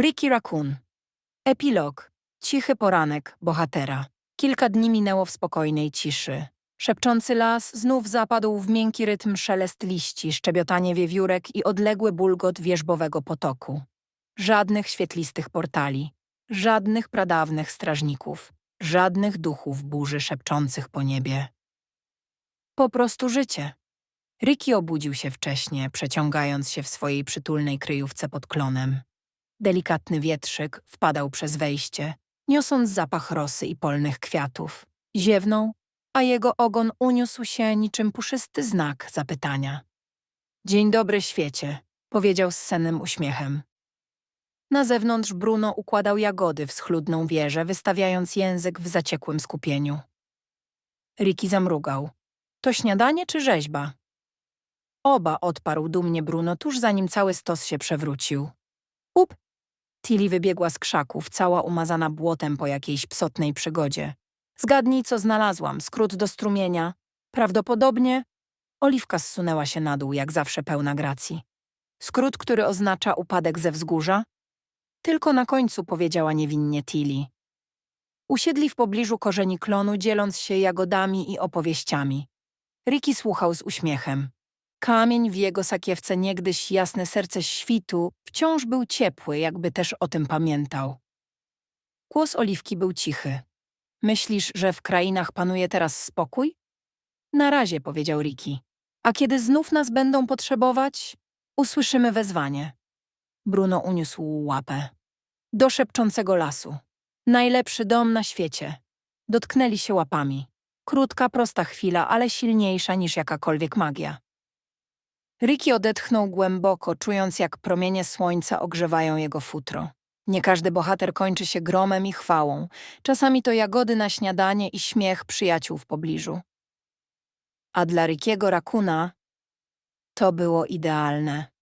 Ricky Raccoon. Epilog. Cichy poranek bohatera. Kilka dni minęło w spokojnej ciszy. Szepczący las znów zapadł w miękki rytm szelest liści, szczebiotanie wiewiórek i odległy bulgot wierzbowego potoku. Żadnych świetlistych portali, żadnych pradawnych strażników, żadnych duchów burzy szepczących po niebie. Po prostu życie. Ricky obudził się wcześnie, przeciągając się w swojej przytulnej kryjówce pod klonem. Delikatny wietrzyk wpadał przez wejście, niosąc zapach rosy i polnych kwiatów. Ziewnął, a jego ogon uniósł się niczym puszysty znak zapytania. Dzień dobry, świecie, powiedział z sennym uśmiechem. Na zewnątrz Bruno układał jagody w schludną wieżę, wystawiając język w zaciekłym skupieniu. Ricky zamrugał. To śniadanie czy rzeźba? Oba odparł dumnie Bruno tuż zanim cały stos się przewrócił. Up! Tilly wybiegła z krzaków, cała umazana błotem po jakiejś psotnej przygodzie. Zgadnij, co znalazłam. Skrót do strumienia. Prawdopodobnie... Oliwka zsunęła się na dół, jak zawsze pełna gracji. Skrót, który oznacza upadek ze wzgórza? Tylko na końcu powiedziała niewinnie Tilly. Usiedli w pobliżu korzeni klonu, dzieląc się jagodami i opowieściami. Ricky słuchał z uśmiechem. Kamień w jego sakiewce, niegdyś jasne serce świtu, wciąż był ciepły, jakby też o tym pamiętał. Głos Oliwki był cichy. Myślisz, że w krainach panuje teraz spokój? Na razie, powiedział Ricky. A kiedy znów nas będą potrzebować, usłyszymy wezwanie. Bruno uniósł łapę. Do szepczącego lasu. Najlepszy dom na świecie. Dotknęli się łapami. Krótka, prosta chwila, ale silniejsza niż jakakolwiek magia. Ricky odetchnął głęboko, czując jak promienie słońca ogrzewają jego futro. Nie każdy bohater kończy się gromem i chwałą. Czasami to jagody na śniadanie i śmiech przyjaciół w pobliżu. A dla Rickiego Rakuna to było idealne.